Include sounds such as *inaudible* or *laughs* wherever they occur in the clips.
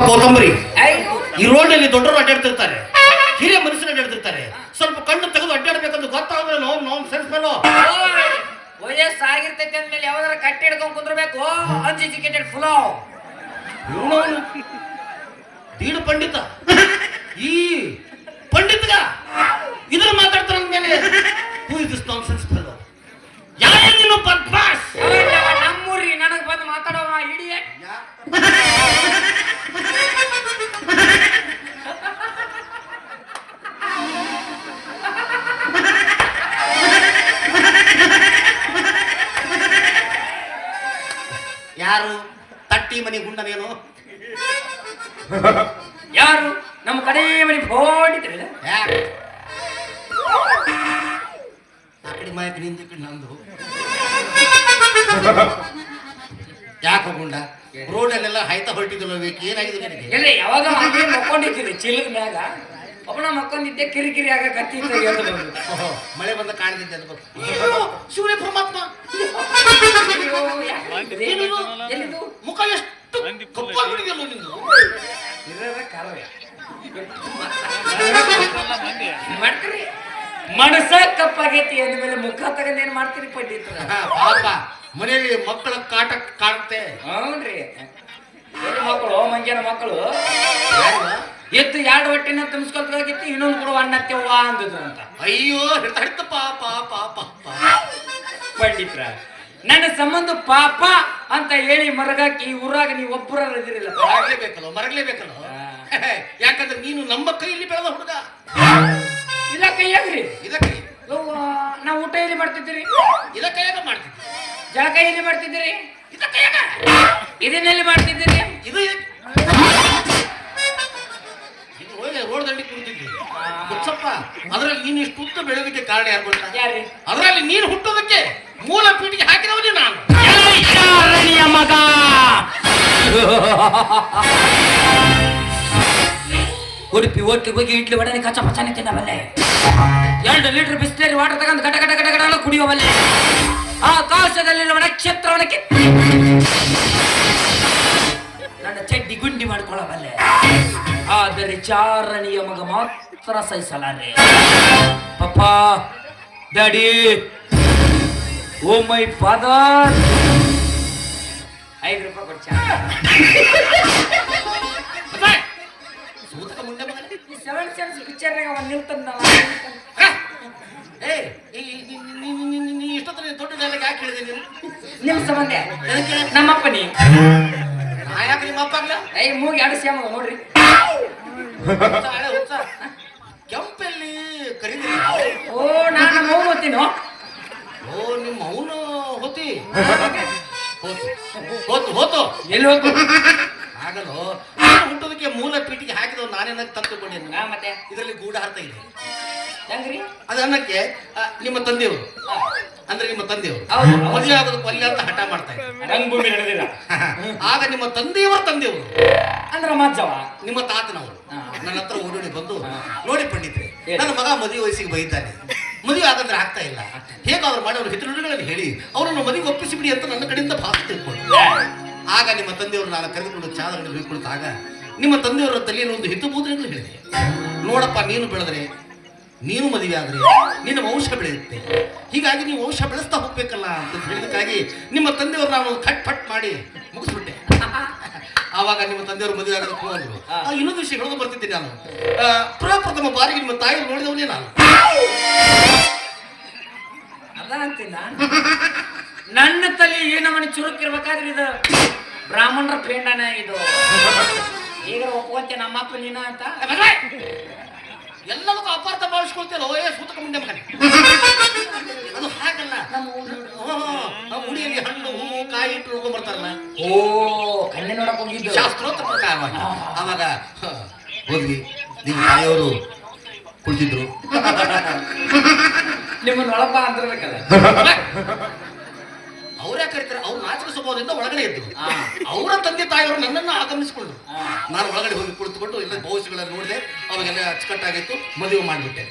ಕೋತಂಬರಿ ಈ ರೋಡ್ನಲ್ಲಿ ದೊಡ್ಡವರು ಅಡ್ಡಾಡ್ತಿರ್ತಾರೆ. ಹಿರಿಯ ಮನುಷ್ಯರು ಅಡ್ಡಾಡ್ತಿರ್ತಾರೆ. ಸ್ವಲ್ಪ ಕಣ್ಣು ತೆಗೆದು ಅಡ್ಡಾಡ್ಬೇಕಂತ ಗೊತ್ತಾದ್ರೆ ನೋವು ನೋವು ಸೆನ್ಸ್ ಮೇಲೆ ಓಯ್, ಅಂದ್ಮೇಲೆ ಯಾವ್ದಾರ ಕಟ್ಟಿ ಹಿಡ್ಕೊಂಡ್ ಕುಂದ್ರಬೇಕು? Uneducated flow. ದೀಡು ಪಂಡಿತ. ಈ ಪಂಡಿತಗ ಇದ್ರ ಮಾತಾಡ್ತಾರ ಅಂದ್ಮೇಲೆ who is this nonsense fellow ನಮ್ಮ ಕಡೆ ಮನೆ ಫೋಡಿದ್ರಲ್ಲ ಆ ಕಡೆ ಮಾಯಕ ನಿಂದ ಕಡೆ ನಂದು. ಯಾಕೆ ಗುಂಡ? ರೋಡಲ್ಲೆಲ್ಲ ಹಾಯ್ತಾ ಹೊರಟಿದ್ರು ಬೇಕು ಏನಾಗಿದೆ ನನಗೆ? ಎಲ್ಲಿ ಯಾವಾಗ ಮಕ್ಕೊಂಡಿದ್ದೀರಿ? ಚಿಲ್ಲದ ಮ್ಯಾಗ? ಒಬ್ಬನ ಮಕ್ಕೊಂಡಿದ್ದೆ ಕಿರಿಕಿರಿ ಆಗ ಕತ್ತಿ ಮಳೆ ಬಂದ ಕಾಣದಿದ್ದೆ ಅದು ಶಿವನೇ ಪರಮಾತ್ಮ? ಎಲ್ಲಿದು? ಮುಖ ಎಷ್ಟು ಕಪ್ಪಾಗ್ಬಿಟ್ಟಿದೆಯಲ್ಲ ನಿಂದು? ಇರೋದ ಕಾಲವ್ಯ ಮಾಡ್ತೀರಿ ಮನಸ ಕಪ್ಪಾಗೈತಿ ಅಂದ್ಮೇಲೆ ಮುಖ ತಗೊಂಡ್ ಏನ್ ಮಾಡ್ತೀರಿ ಪಂಡಿತ್ರ? ಪಾಪ. ಮನೆಯಲ್ಲಿ ಮಕ್ಕಳ ಕಾಟ ಕಾಡುತ್ತೆ ಹೌನ್ರಿ. ಮಕ್ಕಳು ಮಂಜಾನ ಮಕ್ಕಳು? ಎತ್ತು ಎರಡು ಹೊಟ್ಟಿನ ತುಂಬಿಸ್ಕೊಳ್ತ ಹೋಗಿತ್ತು ಇನ್ನೊಂದು ಕೂಡ ಅಣ್ಣತ್ತೆವ್ವ ಅಂದದು ಅಂತ. ಅಯ್ಯೋ ಹಿಡ್ತ ಪಾಪ ಪಾಪ ಪಂಡಿತ್ರ ನನ್ನ ಸಂಬಂಧ ಪಾಪ ಅಂತ ಹೇಳಿ ಮರಗಾಕಿ ಊರಾಗ ನೀವು ಒಬ್ಬರ ಇದಿರಿಲ್ಲ ಮರಗಲೇಬೇಕಲ್ಲ ಮರಗಲೇಬೇಕಲ್ಲ *laughs* ಯಾಕಂದ್ರೆ ನೀನು ನಮ್ಮ ಕೈಯಲ್ಲಿ ಬೆಳೆದ ಹುಡುಗ. ಇಲ್ಲ ಕೈಯಾಗ್ರಿ ಇದಕ್ಕೆ ಕೈ ನಾವು ಊಟ ಎಲ್ಲಿ ಮಾಡ್ತಿದ್ದೀರಿ? ಇದ ಕೈಯಾಗ ಮಾಡ್ತಿದ್ದೆ? ಜಳಕ ಎಲ್ಲಿ ಮಾಡ್ತಿದ್ದೀರಿ? ಇದ ಕೈಯಾಗ ಇದನ್ನೆಲ್ಲಿ ಮಾಡ್ತಿದ್ದೀರಿ? ಇದು. ಇದು ಹೋಗಿ ರೋಡ್ ದಂಡಿ ಅದ್ರಲ್ಲಿ ನೀನು ಇಷ್ಟು ಉದ್ದ ಬೆಳೆಯೋದಕ್ಕೆ ಕಾರಣ ಯಾರು ಗೊತ್ತಾ? ಯಾರಿ ಅದರಲ್ಲಿ ನೀನು ಹುಟ್ಟೋದಕ್ಕೆ ಮೂಲ ಪೀಠಿಗೆ ಹಾಕಿದವನೇ ನಾನು. ಮಗ. *laughs* ಉಡುಪಿ ಒಟ್ಟಿಗೆ ಹೋಗಿ ಇಡ್ಲಿ ಒಡನೆ ಕಚ್ಚ ಪಚಾನೆ ತಿನ್ನಬಲ್ಲೆ ಎರಡು ಲೀಟರ್ ಬಿಸ್ಲೇರಿ ವಾಟರ್ ತಗೊಂಡು ಗಟ ಗಟ ಗಟ ಗಟ ಎಲ್ಲ ಕುಡಿಯುವಲ್ಲೆ ಆಕಾಶದಲ್ಲಿರುವ ನಕ್ಷತ್ರವನ್ನು ಕಿತ್ತಿ ನನ್ನ ಚಡ್ಡಿ ಗುಂಡಿ ಮಾಡಿಕೊಳ್ಳಬಲ್ಲೆ ಆದರೆ ಚಾರಣಿಯ ಮಗ ಮಾತ್ರ ಸಹಿಸಲಾರೆ ಪಪ್ಪ ಡ್ಯಾಡಿ ಓ ಮೈ ಫಾದರ್ ಐದು ರೂಪಾಯಿ ಕೊಡ್ಚ ಹ? ಏ ನೀ- ದೊಡ್ಡ ಡೈಲಾಗ್ ಯಾಕೆ ಹೇಳಿದೆ ನೀನು? ನಿಮ್ಮ ಸಂಬಂಧ? ನಮ್ಮಪ್ಪ ನೀ. ನಾ ಯಾಕೆ ನಿಮ್ಮ ಅಪ್ಪ ಆಗ್ಲ? ಐ ಮೂಗಿ ಎರಡು ಸೇಮ ನೋಡ್ರಿ. ಹುಚ್ಚ, ಹಳೆ ಹುಚ್ಚ. ಕೆಂಪಲ್ಲಿ ಓ ನಾನು ಮೌನ ಓದ್ತೀನೋ ಓ ನಿಮ್ಮ ಅವನು ಹೋತಿ ಹೋತು ಹೋತು ಹೋತು ಎಲ್ಲಿ ಹೋಗ್ತು ಆಗಲ್ಲೋ. ಹುಟ್ಟೋದಕ್ಕೆ ಮೂಲ ಪೀಠಿಗೆ ಹಾಕಿದವ್ ನಾನೇನ ತಂದುಕೊಂಡೆ ಹಾ, ಮತ್ತೆ? ಇದರಲ್ಲಿ ಗೂಢಾರ್ಥ ಇದೆ. ಹೆಂಗ್ರಿ? ಅದನ್ನಕ್ಕೆ ಆ, ನಿಮ್ಮ ತಂದೆಯವರು. ಅಂದ್ರೆ ನಿಮ್ಮ ತಂದೆಯವರು. ಹೌದು. ಆಗೋದು ಕೊಲ್ಲ ಅಂತ ಹಠ ಮಾಡ್ತಾ ಇದ್ರು ರಂಗಭೂಮಿ ನಡೆದಿಲ್ಲ. *laughs* ಆಗ ನಿಮ್ಮ ತಂದೆಯವರ ತಂದೆಯವರು. ಅಂದ್ರ ಮಜ್ಜವ ನಿಮ್ಮ ತಾತನವರು. ಹಾ. ನನ್ನ ಹತ್ರ ಓಡೋಡಿ ಬಂದು ನೋಡಿ ಪಂಡಿತ್ರೆ ಏನು? ನನ್ನ ಮಗ ಮದುವೆ ವಯಸ್ಸಿಗೆ ಬೈತಾನೆ ಮದುವೆ ಆಗಂದ್ರೆ ಆಗ್ತಾ ಇಲ್ಲ. ಹೇಗ ಅವ್ರು ಮಾಡಿ ಅವ್ರ ಹೇಳಿ ಅವರನ್ನು ಮದುವೆ ಒಪ್ಪಿಸಿಬಿಡಿ ಅಂತ ನನ್ನ ಕಡೆಯಿಂದ ಭಾಷೆ ತಿಳ್ಕೊಂಡು ಆಗ ನಿಮ್ಮ ತಂದೆಯವರು ನಾನು ಕರೆದುಕೊಂಡು ಚಾದರನ್ನು ಬೀಳ್ಕೊಳ್ತಾಗ ನಿಮ್ಮ ತಂದೆಯವರ ತಲೆಯಲ್ಲಿ ಒಂದು ಹಿತಬೋಧನೆಗಳು ಹೇಳಿದೆ. ನೋಡಪ್ಪ ನೀನು ಬೆಳೆದ್ರೆ ನೀನು ಮದುವೆ ಆದರೆ ನಿನ್ನ ವಂಶ ಬೆಳೆಯುತ್ತೆ. ಹೀಗಾಗಿ ನೀವು ವಂಶ ಬೆಳೆಸ್ತಾ ಹೋಗ್ಬೇಕಲ್ಲ ಅಂತ ಹೇಳಿದಕ್ಕಾಗಿ ನಿಮ್ಮ ತಂದೆಯವರು ನಾನು ಕಟ್ ಪಟ್ ಮಾಡಿ ಮುಗಿಸ್ಬಿಟ್ಟೆ. ಆವಾಗ ನಿಮ್ಮ ತಂದೆಯವರು ಮದುವೆ ಆಗೋದಕ್ಕೆ ಹೋಗಲು ಇನ್ನೊಂದು ವಿಷಯ ಹೇಳೋದು ಬರ್ತಿದ್ದೀನಿ ನಾನು. ಪ್ರಪ್ರಥಮ ಬಾರಿಗೆ ನಿಮ್ಮ ತಾಯಿ ನೋಡಿದವನೇ ನಾನು. ಅದ ನನ್ನ ತಲೆ ಏನವನ ಚುರುಕಿರ್ಬೇಕಾದ್ರೆ ಇದು ಬ್ರಾಹ್ಮಣರ ಪೇಂಡನ ಇದು. ಈಗ ಒಪ್ಕೊಂತೆ ನಮ್ಮಪ್ಪ ನೀನ ಅಂತ? ಎಲ್ಲದಕ್ಕೂ ಅಪಾರ್ಥ ಓ ಏ ಸೂತಕ ಮುಂದೆ ಮಗನೆ. ಅದು ಹಾಗಲ್ಲ. ನಮ್ಮ ಊರು ನಮ್ಮ ಹುಡಿಯಲ್ಲಿ ಹಣ್ಣು ಹೂ ಕಾಯಿ ಇಟ್ಟು ನೋಡ್ಕೊಂಡ್ಬರ್ತಾರಲ್ಲ ಓ ಕಣ್ಣೆ ನೋಡಕ್ ಹೋಗಿದ್ದು. ಶಾಸ್ತ್ರೋತ್ರ ಪ್ರಕಾರವಾಗಿ ಆವಾಗ ಹ, ಹೋದ್ವಿ ನಿಮ್ಮ ತಾಯಿಯವರು ಕುಳಿತಿದ್ರು. ನಿಮ್ಮನ್ನ ಒಳಪ ಅಂದಿರ್ಬೇಕಲ್ಲ. ಅಂದ್ರೆ ಅವ್ರು ನಾಚಿಕೆ ಸ್ವಭಾವದಿಂದ ಒಳಗಡೆ ಇದ್ದರು ಅವರ ತಂದೆ ತಾಯಿಯವರು ನನ್ನನ್ನು ಆಗಮಿಸಿಕೊಂಡ್ರು ನಾನು ಒಳಗಡೆ ಹೋಗಿ ಕುಳಿತುಕೊಂಡು ಎಲ್ಲ ಭವಿಷ್ಯಗಳನ್ನು ನೋಡಿದೆ. ಅವಾಗೆಲ್ಲ ಅಚ್ಚುಕಟ್ಟಾಗಿತ್ತು. ಮದುವೆ ಮಾಡಿಬಿಟ್ಟೆ.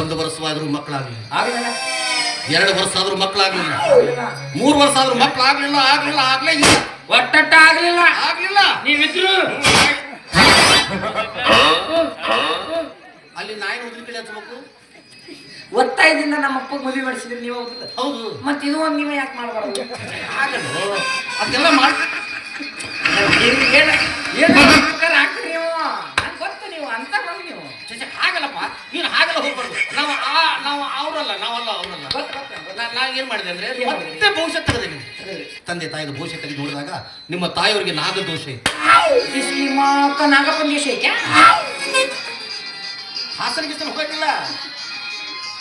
ಒಂದು ವರ್ಷವಾದರೂ ಮಕ್ಕಳಾಗಲಿಲ್ಲ. ಎರಡು ವರ್ಷ ಆದ್ರೂ ಮಕ್ಕಳಾಗಲಿಲ್ಲ ಮೂರು ವರ್ಷ ಆದ್ರೂ ಮಕ್ಕಳಾಗಲಿಲ್ಲ ಆಗ್ಲಿಲ್ಲ ಆಗ್ಲೇ ಇಲ್ಲ. ಒಟ್ಟಟ್ಟ ಆಗ್ಲಿಲ್ಲ. ಆಗ್ಲಿಲ್ಲ ನೀವಿದ್ರು? ಅಲ್ಲಿ ನಾಯಿ ಉದ್ರಿ ಕಡೆ ಒತ್ತಾಯದಿಂದ ನಮ್ಮ ಅಪ್ಪಗೆ ಮದುವೆ ಮಾಡಿಸಿದ್ರೆ ನೀವು ಹೌದು. ಮತ್ತೆ ಇದು ಒಂದು ನೀವೇ ಯಾಕೆ ಮಾಡಬಾರ್ದು? ಆಗಲ್ಲ ಅದೆಲ್ಲ ಮಾಡಿ ಹಾಕ್ರಿ ನೀವು. ನಂಗೆ ಗೊತ್ತು ನೀವು ಅಂತ ಬಂದು ನೀವು. ಛೆ, ಹಾಗಲ್ಲಪ್ಪ. ನೀನು ಹಾಗಲ್ಲ ಹೋಗ್ಬಾರ್ದು. ನಾವು ಆ ನಾವು ಅವರಲ್ಲ ನಾವಲ್ಲ ಅವರಲ್ಲ. ನಾನು ಏನು ಗೊತ್ತು. ನಾ ಏನ್ ಮಾಡಿದೆ ಅಂದ್ರೆ? ಮತ್ತೆ ಭವಿಷ್ಯ ತೆಗೆದೆ ನೀವು ತಂದೆ ತಾಯಿದ ಭವಿಷ್ಯ ತೆಗೆದು ನೋಡಿದಾಗ ನಿಮ್ಮ ತಾಯಿಯವರಿಗೆ ನಾಗ ದೋಷ ನಾಗಪ್ಪನ ದೇಶ ಐತ್ಯಾ? ಹಾಸನ ಗಿಸನ ಹೋಗಿಲ್ಲ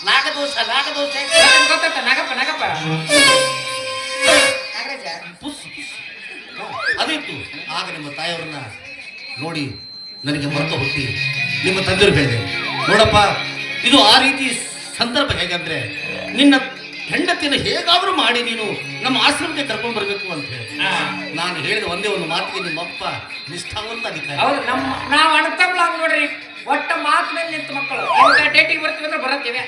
ನಾಗದೋಷ ನಾಗದೋಷ. ಗೊತ್ತಾಯ್ತ ನಾಗಪ್ಪ ನಾಗಪ್ಪ. ನಾಗರಾಜ. ಪುಸ್ ಅದಿತ್ತು ಆಗ ನಿಮ್ಮ ತಾಯಿಯವ್ರನ್ನ ನೋಡಿ ನನಗೆ ಮರೆತು ಹುಟ್ಟಿ ನಿಮ್ಮ ತಂದೆರು ಹೇಳಿದೆ. ನೋಡಪ್ಪ ಇದು ಆ ರೀತಿ ಸಂದರ್ಭ ಹೇಗಂದ್ರೆ ನಿನ್ನ ಹೆಂಡತಿನ ಹೇಗಾದ್ರೂ ಮಾಡಿ ನೀನು ನಮ್ಮ ಆಶ್ರಮಕ್ಕೆ ಕರ್ಕೊಂಡು ಬರಬೇಕು ಅಂತ ಹೇಳಿ. ನಾನು ಹೇಳಿದ ಒಂದೇ ಒಂದು ಮಾತಿಗೆ ನಿಮ್ಮಪ್ಪ ನಿಷ್ಠಾವಂತ ಅಧಿಕಾರಿ. ನಮ್ಮ ನಾವು ಅಣ್ತಂಬ್ಲ ನೋಡ್ರಿ. ಒಟ್ಟ ಮಾತು ಮೇಲೆ ನಿಂತ ಮಕ್ಕಳು. ಇಂಥ ಡೇಟಿಗೆ ಬರ್ತೀವಿ ಅಂದ್ರೆ ಬರತ್ತೇವೆ.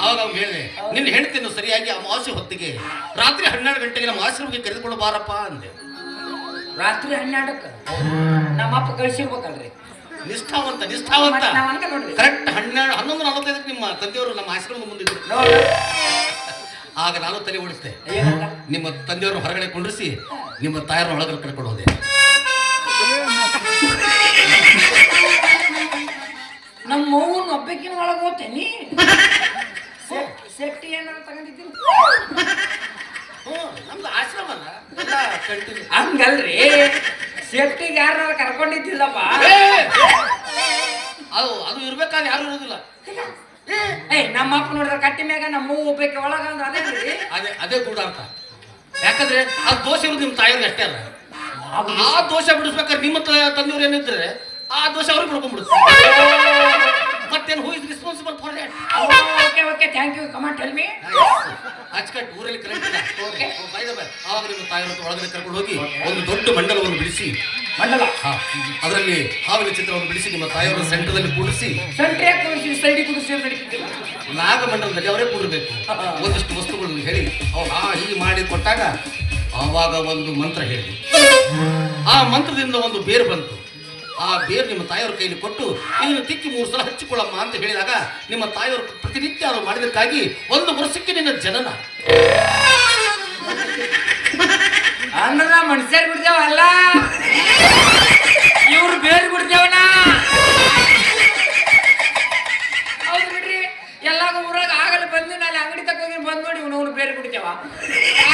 ಅವಾಗ ಅವ್ನು ಹೇಳಿದೆ ನಿನ್ನ ಹೆಂಡತಿಯನ್ನು ಸರಿಯಾಗಿ ಅಮಾವಾಸ್ಯ ಹೊತ್ತಿಗೆ ರಾತ್ರಿ ಹನ್ನೆರಡು ಗಂಟೆಗೆ ನಮ್ಮ ಆಶ್ರಮಕ್ಕೆ ಕರೆದುಕೊಂಡು ಬಾರಪ್ಪ ಅಂದೆ. ರಾತ್ರಿ ಹನ್ನೆರಡಕ್ಕೆ? ನಮ್ಮ ಅಪ್ಪ ಕಳಿಸಿರ್ಬೇಕಲ್ರಿ. ನಿಷ್ಠಾವಂತ ನಿಷ್ಠಾವಂತ. ಕರೆಕ್ಟ್ ಹನ್ನೆರಡು ಹನ್ನೊಂದು ನಲವತ್ತೈದಕ್ಕೆ ನಿಮ್ಮ ತಂದೆಯವರು ನಮ್ಮ ಆಶ್ರಮದ ಮುಂದಿದ್ರು ಆಗ ನಾನು ತಲೆ ಓಡಿಸ್ದೆ. ಏನಂತ? ನಿಮ್ಮ ತಂದೆಯವರು ಹೊರಗಡೆ ಕುಂಡ್ರಿಸಿ ನಿಮ್ಮ ತಾಯರನ್ನ ಒಳಗಡೆ ಕರ್ಕೊಂಡು ಹೋದೆ. ನಮ್ಮ ಮೌನ ಒಬ್ಬಕಿನ ಒಳಗೆ ಹೋಗ್ತೇನಿ ಸೇಫ್ಟಿ ಏನಾರ ತಗೊಂಡಿದ್ದೀನಿ ಹ್ಞೂ ನಮ್ದು ಆಶ್ರಮ ಹಂಗಲ್ರಿ ಸೇಫ್ಟಿಗೆ ಯಾರನ್ನಾರ ಕರ್ಕೊಂಡಿದ್ದಿಲ್ಲಪ್ಪ ಅದು ಅದು ಇರ್ಬೇಕಾದ್ರೆ ಯಾರು ಇರೋದಿಲ್ಲ. ಏ ನಮ್ಮ ಅಪ್ಪ ನೋಡಿದ್ರೆ ಕಟ್ಟಿ ಮ್ಯಾಗ ನಮ್ಮ ಒಬ್ಬಕ್ಕೆ ಒಳಗ ಅಂದ್ರೆ ಅದೇ ರೀ. ಅದೇ ಅದೇ ಗೂಢಾರ್ಥ ಯಾಕಂದ್ರೆ ಆ ದೋಷ ಇರೋದು ನಿಮ್ಮ ತಾಯಿಯವ್ರಿಗೆ ಅಷ್ಟೇ ಅಲ್ಲ. ಆ ದೋಷ ಬಿಡಿಸ್ಬೇಕಾದ್ರೆ ನಿಮ್ಮ ತ- ತಂದೆಯವ್ರು ಏನಿದ್ರೆ ಆ ದೋಷ ಅವ್ರಿಗೆ ಬಿಡ್ಕೊಂಡ್ಬಿಡುತ್ತೆ *laughs* thank you command tell me ಅಚ್ಚಕಟ್ ಊರಲ್ಲಿ ಕರೆಂಟ್ ಇಲ್ಲ ಬೈ ಆವಾಗ ನಿಮ್ಮ ತಾಯಿಯವ್ರ ಒಳಗಡೆ ಕರ್ಕೊಂಡು ಹೋಗಿ ಒಂದು ದೊಡ್ಡ ಮಂಡಲವನ್ನು ಬಿಡಿಸಿ. ಮಂಡಲ. ಅದರಲ್ಲಿ ಹಾವಿನ ಚಿತ್ರವನ್ನು ಬಿಡಿಸಿ ನಿಮ್ಮ ತಾಯಿಯವರ ಸೆಂಟರ್ದಲ್ಲಿ ಕೂಡಿಸಿ. ಸೆಂಟ್ರಿ ಯಾಕೆ ಕುಡಿಸಿ ಸೈಡಿ ಕೂಡಿಸಿ ನಡೀತಿದ್ದಿಲ್ಲ ನಾಗಮಂಡಲದಲ್ಲಿ ಅವರೇ ಕೂಡಬೇಕು. ಒಂದಷ್ಟು ವಸ್ತುಗಳನ್ನು ಹೇಳಿ. ಅವ್ರು ಆ ಹೀಗೆ ಮಾಡಿ ಕೊಟ್ಟಾಗ ಆವಾಗ ಒಂದು ಮಂತ್ರ ಹೇಳಿ. ಆ ಮಂತ್ರದಿಂದ ಒಂದು ಬೇರು ಬಂತು. ಆ ಬೇರು ನಿಮ್ಮ ತಾಯಿಯವ್ರ ಕೈಲಿ ಕೊಟ್ಟು ನೀನು ತಿಕ್ಕಿ ಮೂರು ಸಲ ಹಚ್ಚಿಕೊಳ್ಳಮ್ಮ ಅಂತ ಹೇಳಿದಾಗ ನಿಮ್ಮ ತಾಯಿಯವರು ಪ್ರತಿನಿತ್ಯ ಅವರು ಮಾಡಿದಕ್ಕಾಗಿ ಒಂದು ವರ್ಷಕ್ಕೆ ನಿನ್ನ ಜನನ. ಅಂದ್ರ ಮನುಷ್ಯರ್ ಬಿಡ್ತೇವಲ್ಲ ಇವ್ರು ಬೇರು ಬಿಡ್ತೇವನ ಹೌದು ಬಿಡ್ರಿ. ಎಲ್ಲ ಊರಾಗ ಆಗಲ್ಲ ಬಂದು ನಾನು ಅಂಗಡಿ ತಗೋಗಿ ಬಂದು ನೋಡಿ ಇವ್ನು ಬೇರೆ ಬಿಡ್ತೇವ.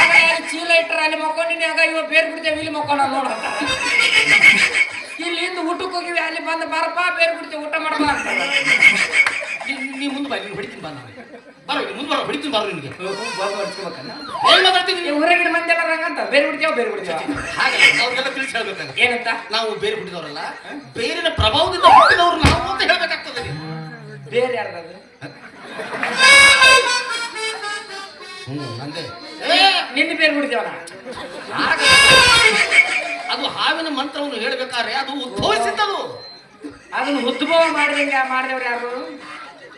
ಆಗ ಚೀಲ ಇಟ್ಟರ ಅಲ್ಲಿ ಮಕ್ಕೊಂಡಿನಿ ಆಗ ಇವ ಬೇರೆ ಬಿಡ್ತೇವೆ, ಇಲ್ಲಿ ಮಕ್ಕೊಂಡ ನೋಡ ಇಲ್ಲಿಂದ ಊಟಕ್ಕೆ ಹೋಗಿವಿ ಅಲ್ಲಿ ಬಂದು ಬಾರಪ್ಪ ಬೇರೆ ಬಿಡ್ತೇವೆ ಊಟ ಮಾಡಬಾರ ನೀ- ಮುಂದೆ ಬಾ ನೀನು ಹೊಡಿತೀನಿ ಬಾ ನಾನು. ಬರೋ ಇಲ್ಲಿ ಮುಂದೆ ಬರೋ ಹೊಡಿತೀನಿ ಬರೋ ನಿನಗೆ. ಏನ್ ಮಾತಾಡ್ತೀನಿ ನೀವು ಊರಾಗಿನ ಮಂದಿ ಎಲ್ಲ ಹಂಗಂತ ಬೇರೆ ಬಿಡ್ತೀವಿ ಬೇರೆ ಬಿಡ್ತೀವಿ ಹಾಗೆ ಅವ್ರಿಗೆಲ್ಲ ತಿಳಿಸಿ ಏನಂತ? ನಾವು ಬೇರೆ ಹುಟ್ಟಿದವರಲ್ಲ ಬೇರಿನ ಪ್ರಭಾವದಿಂದ ಹುಟ್ಟಿದವ್ರು ನಾವು ಅಂತ ಹೇಳ್ಬೇಕಾಗ್ತದೆ ಬೇರೆ ಯಾರ್ದು ಹ್ಞೂ ನಂದೇ. ನಿನ್ನ ಬೇರೆ ಬಿಡ್ತೀವಲ್ಲ ಅದು ಹಾವಿನ ಮಂತ್ರವನ್ನು ಹೇಳ್ಬೇಕಾದ್ರೆ ಅದು ಉದ್ಭವಿಸಿದ್ದದು. ಅದನ್ನ ಉದ್ಭವ ಮಾಡಿದಂಗೆ ಮಾಡಿದವ್ರು ಯಾರು?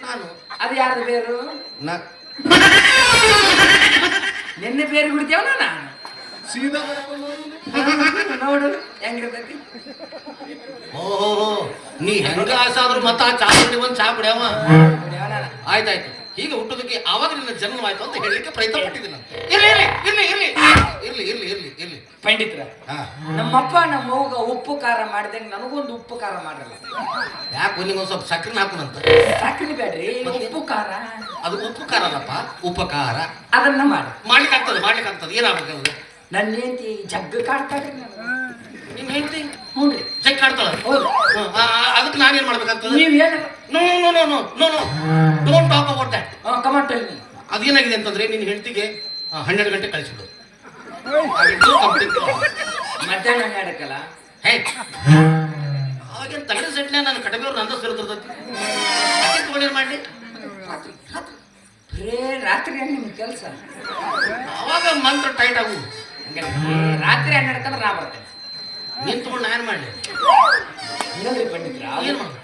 ನಾನು. ಅದು ಯಾರು ಬೇರು? ನ- ನಿನ್ನೆ ಬೇರೆ ಬಿಡ್ತೇವ ನಾನು *laughs* ನೋಡು ಹೆಂಗಿರ್ತೈತಿ? ಓಹೋ ನೀ ಹೆಂಗ ಆಸಾದ್ರು ಮತ್ತ ಚಾ ಕುಡಿ ಒಂದ್ ಚಾ ಕುಡಿಯವ ನಾನು. ಆಯ್ತಾಯ್ತು. ಈಗ ಹುಟ್ಟೋದಕ್ಕೆ ಆವಾಗ ನಿನ್ನ ಜನ್ಮವಾಯ್ತು ಅಂತ ಹೇಳಲಿಕ್ಕೆ ಪ್ರಯತ್ನ ಪಟ್ಟಿದ್ದೀನಿ ನಾನು. ಇರ್ಲಿ ಇರ್ಲಿ ಇರ್ಲಿ ಇರ್ಲಿ ಇರ್ಲಿ ಇರ್ಲಿ ಇರ್ಲಿ ಇರ್ಲಿ. ಪಂಡಿತ್ರ ನಮ್ಮಪ್ಪ ನಮ್ಮ ಅವ್ಗ ಉಪ್ಪು ಖಾರ ಮಾಡಿದಂಗ ನನಗೊಂದು ಉಪ್ಪು ಖಾರ ಮಾಡಲ್ಲ. ಯಾಕೆ ಒಂದು ಸ್ವಲ್ಪ ಸಕ್ಕರೆ ಹಾಕುನಂತ? ಸಕ್ಕರೆ ಬೇಡ್ರಿ ಉಪ್ಪು ಖಾರ. ಅದು ಉಪಕಾರ ಅಲ್ಲಪ್ಪ ಉಪಕಾರ. ಅದನ್ನ ಮಾಡಿ. ಮಾಡ್ಲಿಕ್ಕೆ ಆಗ್ತದೆ ಮಾಡ್ಲಿಕ್ಕೆ ಆಗ್ತದೆ. ಏನಾಗ್ಬೇಕು ನನ್ನ ಹೆಂಡತಿ ಜಗ್ಗ ಕಾಡ್ತಾಳ್ರಿ ನನಗೆ. ನಿಮ್ ಹೆಂಡತಿ? ಹ್ಞೂ ರೀ ಚೆಕ್ ಕಾಣ್ತಾಳ ಹೌದು ಅದಕ್ಕೆ ನಾನೇನ್ ಮಾಡ್ಬೇಕಾಗ್ತದೆ ನೀವು ಏನು no no no no no no don't talk about that come on ಅದೇನಾಗಿದೆ ಅಂತಂದ್ರೆ ನಿನ್ನ ಹೆಂಡತಿಗೆ ಹನ್ನೆರಡು ಗಂಟೆ ಕಳಿಸಿದ್ದು ಮಧ್ಯಾಹ್ನ ಹನ್ನೆರಡಕ್ಕಲ್ಲ? ಹೇ. ಹಾಗೆ ತಗಡೆ ಸೆಟ್ನೆ ನಾನು ಕಟಬೇವ್ರು ನಂದ ತಗೊಂಡೇನು ಮಾಡಲಿ? ರಾತ್ರಿ ರಾತ್ರಿ. ಬರೇ ರಾತ್ರಿ ನಿಮ್ ಕೆಲಸ. ಅವಾಗ ಮಂತ್ರ ಟೈಟ್ ಆಗು ರಾತ್ರಿ ಹನ್ನೆರಡಕ್ಕಂದ್ರೆ ನಾ ಬರ್ತೇನೆ. ನೀನ್ ನಾನು ನಾ ಏನು ಮಾಡಲಿ ಪಂಡಿತ್ರ ಏನ್ ಮಾಡ್ದೆ?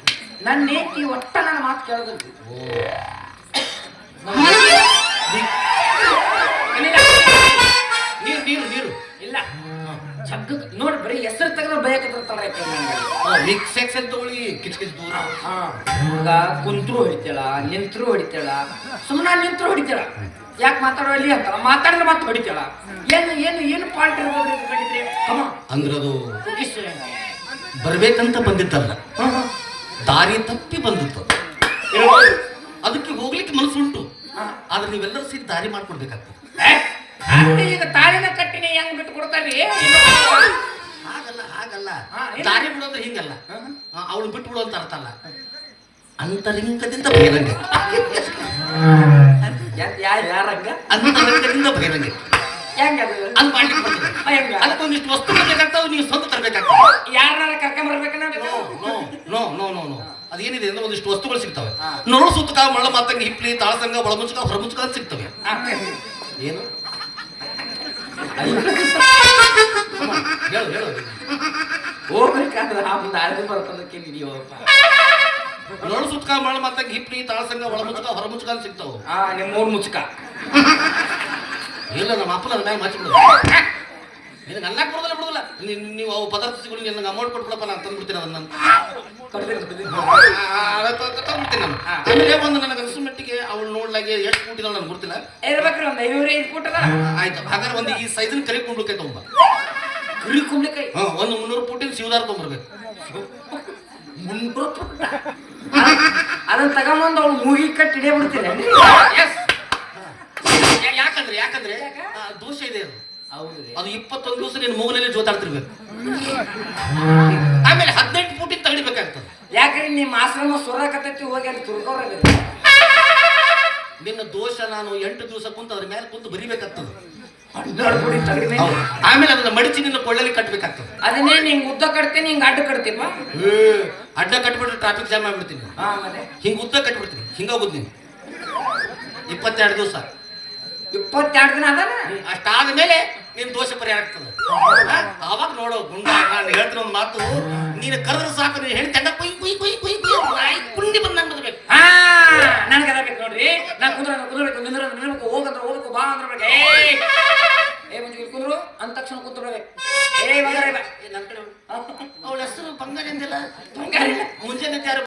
ನನ್ನ ನೇತಿ ಒಟ್ಟ ನನ್ನ ಮಾತು ಕೇಳಿದ್ರು ನೀರು ನೀರು ನೀರು. ಇಲ್ಲ. ಜಗ್ಗ ನೋಡಿ ಬರೀ ಹೆಸರು ತೆಗೆದ್ರೆ ಬಯಕತ್ತಿರ್ತಾಳೆ ಮಿಕ್ಸ್ ಎಕ್ಸೆಲ್ ತಗೊಳ್ಳಿ ಕಿಚ್ ಕಿಚ್ ದೂರ. ಹುಡುಗ ಕುಂತ್ರು ಹೊಡಿತಾಳ ನಿಂತ್ರು ಹೊಡಿತಾಳ ಸುಮ್ಮನೆ ನಿಂತ್ರು ಹೊಡಿತಾಳ ಯಾಕೆ ಮಾತಾಡೋಲ್ಲಿ ಅಂತ ಮಾತಾಡಿದ್ರೆ ಮತ್ತೆ ಹೊಡಿತಾಳ ಏನು ಏನು ಏನು ಪಾಲ್ಟ್ ಇರ್ಬೋದು ಇದು ಅದು ಬರ್ಬೇಕಂತ ಬಂದಿದ್ದಲ್ಲ ದಾರಿ ತಪ್ಪಿ ಬಂದಿತ್ತು ಅದಕ್ಕೆ ಹೋಗ್ಲಿಕ್ಕೆ ಮನಸ್ಸುಂಟು ಆದ್ರೆ ನೀವೆಲ್ಲರೂ ಸೇರಿ ದಾರಿ ಮಾಡ್ಕೊಡ್ಬೇಕಾಗ್ತದೆ. ಈಗ ತಾಳಿನ ಕಟ್ಟಿನ ಹೆಂಗ್ ಬಿಟ್ಟು ಕೊಡ್ತಾರ್ರಿ? ಹಾಗಲ್ಲ ಹಾಗಲ್ಲ. ದಾರಿ ಬಿಡೋದ್ರೆ ಹಿಂಗಲ್ಲ. ಅವಳು ಬಿಟ್ಟು ಬಿಡು ಅಂತ ಅರ್ಥ ಅಲ್ಲ. ಅಂತರಂಗದಿಂದ ಬಹಿರಂಗ. ಯಾರಂಗ? ಅಂತರಂಗದಿಂದ ಬಹಿರಂಗ. ಹೆಂಗ? ಮಾಡ್ಲಿಕ್ಕೆ ಅದಕ್ಕೊಂದಿಷ್ಟು ವಸ್ತು ಬೇಕಾಗ್ತಾವ ನೀವು ಸ್ವಂತ ತರಬೇಕಾಗ್ತದೆ. ಯಾರನ್ನಾರ ಕರ್ಕೊಂಬರ್ಬೇಕನ್ನ no no no no no ಅದೇನಿದೆ ಅಂದ್ರೆ ಒಂದಿಷ್ಟು ವಸ್ತುಗಳು ಸಿಗ್ತವೆ. ನೋಡು ಸುತ್ತಕ ಮಳ್ಳ ಮಾತಂಗ ಹಿಪ್ಲಿ ತಾಳಸಂಗ ಒಳಮುಚ್ಕ ಹೊರಮುಚ್ಚಕ ಸಿಗ್ತವೆ. ಏನು? ಹೇಳು ಹೇಳು ಹೋಗ್ಬೇಕಾದ್ರೆ ಆ ಮುಂದೆ ಅಳದು ಬರ್ತದಕ್ಕೆ ನೀವಪ್ಪ ನೋಡು ಸುತ್ತಕ ಮಳ್ಳ ಮಾತಂಗ ಹಿಪ್ಲಿ ತಾಳಸಂಗ ಒಳಮುಚ್ಕ ಹೊರಮುಚ್ಚಕ ಸಿಗ್ತಾವ. ನಿಮ್ಮ ಮುಚ್ಚಕ ಮುಚ್ಕ. ಇಲ್ಲ ನಮ್ಮ ಅಪ್ಪನ ಮ್ಯಾಗ ಮಚ್ಚಿಬಿಡು ನಿನಗೆ ಅನ್ನ ಕೊಡೋದಿಲ್ಲ ಬಿಡೋದಿಲ್ಲ. ನೀವು ಅವು ಪದಾರ್ಥ ಸಿಗೋದು ನನಗೆ ಅಮೌಂಟ್ ಕೊಟ್ಬಿಡಪ್ಪ ನಾನು ತಂದ್ಬಿಡ್ತೀನಿ ಅದನ್ನ. ತಂದ್ಬಿಡ್ತೀನಿ ನಾನು. ಆಮೇಲೆ ಒಂದು ನನಗೆ ಅನಿಸು ಮಟ್ಟಿಗೆ ಅವಳು ನೋಡ್ಲಾಗೆ ಎಷ್ಟು ಕೂಟಿದಾಳೆ ನನಗೆ ಗೊತ್ತಿಲ್ಲ. ಇರ್ಬೇಕ್ರಿ ಒಂದು ಐನೂರ ಐದು ಕೊಟ್ಟದ ಆಯ್ತು. ಹಾಗಾದ್ರೆ ಒಂದು ಈ ಸೈಜನ್ ಕರಿ ತಗೊಂಬ ಕುಂಬ್ಳಿಕಾಯಿ. ಹಾ ಒಂದು ಮುನ್ನೂರು ಪುಟ್ಟಿನ ಶಿವದಾರ ತೊಗೊಂಬರ್ಬೇಕು ಮುನ್ನೂರು ಪುಟ್ಟ. ಅದನ್ನ ತಗೊಂಬಂದು ಅವಳು ಮೂಗಿ ಕಟ್ಟಿ ಹಿಡಿಯ ಬಿಡ್ತೀನಿ ಎಸ್ ಯಾಕಂದ್ರೆ ಆ, ದೋಷ ಇದೆ ಅದು. ಅದು ಇಪ್ಪತ್ತೊಂದು ದಿವಸ ನಿನ್ನ ಮೂಗನಲ್ಲಿ ಜೋತಾಡ್ತಿರ್ಬೇಕು ಆಮೇಲೆ ಹದಿನೆಂಟು ಫೂಟ್ ತಗಡಿಬೇಕಾಗ್ತದೆ. ಯಾಕಂದ್ರೆ ನಿಮ್ಮ ಆಶ್ರಮ ಸುರಕತೈತಿ ಹೋಗಿ ಅಲ್ಲಿ ತುರ್ಕೋರಲ್ಲಿ ನಿನ್ನ ದೋಷ ನಾನು ಎಂಟು ದಿವಸ ಕುಂತು ಅದ್ರ ಮೇಲೆ ಕುಂತು ಬರಿಬೇಕಾಗ್ತದೆ. ಹೌದು. ಆಮೇಲೆ ಅದನ್ನ ಮಡಿಚಿ ನಿನ್ನ ಕೊಳ್ಳಲ್ಲಿ ಕಟ್ಟಬೇಕಾಗ್ತದೆ ಅದನ್ನೇ ನಿಂಗೆ ಉದ್ದ ಕಟ್ತೀನಿ ಹಿಂಗ್ ಅಡ್ಡ ಕಟ್ತೀನಿ? ಅಡ್ಡ ಕಟ್ಬಿಟ್ರೆ ಟ್ರಾಫಿಕ್ ಜಾಮ್ ಆಗ್ಬಿಡ್ತೀನಿ. ಹಿಂಗೆ ಹಿಂಗ ಉದ್ದ ಕಟ್ಬಿಡ್ತೀನಿ. ಹಿಂಗ ಹೋಗುದು ನೀನು. ಇಪ್ಪತ್ತೆರಡು ದಿವಸ. ಇಪ್ಪತ್ತೆರಡು ದಿನ ಅದಾನ? ಅಷ್ಟಾದ ಮೇಲೆ ನಿನ್ ದೋಷ ಪರಿಹಾರ ಆಗ್ತದೆ. ಅವಾಗ ನೋಡು ಗುಂಡ ನಾನು ಹೇಳ್ತೀನಿ ಒಂದು ಮಾತು ನೀನು ಕರೆದ್ರೆ ಸಾಕು ನೀನು ಹೇಳಿ ತಂಡ ಕುಯ್ ಕುಯ್ ಕುಯ್ ಕುಯ್ ಕುಯ್ ನಾಯಿ ಕುಂಡಿ ಬಂದು ನನ್ ಬದಬೇಕು ನನಗೆ ಅದ ನೋಡ್ರಿ. ನಾನು ಕುಂದ್ರ ಕುಂದ್ರಬೇಕು ನಿಂದ್ರ ನಿಂದ್ರಬೇಕು ಹೋಗಂದ್ರೆ ಹೋಗಬೇಕು ಬಾ ಅಂದ್ರೆ ಏ ಮಂಜು ಇಲ್ಲಿ ಕುಂದ್ರು ಅಂದ ತಕ್ಷಣ ಕೂತ್ಬಿಡ್ಬೇಕು ಏ ಬಂಗಾರ ನನ್ನ ಕಡೆ ಅವಳ ಹೆಸರು ಬಂಗಾರ ಎಂದಿಲ್ಲ ಬಂಗಾರ ಮುಂಜಾನೆ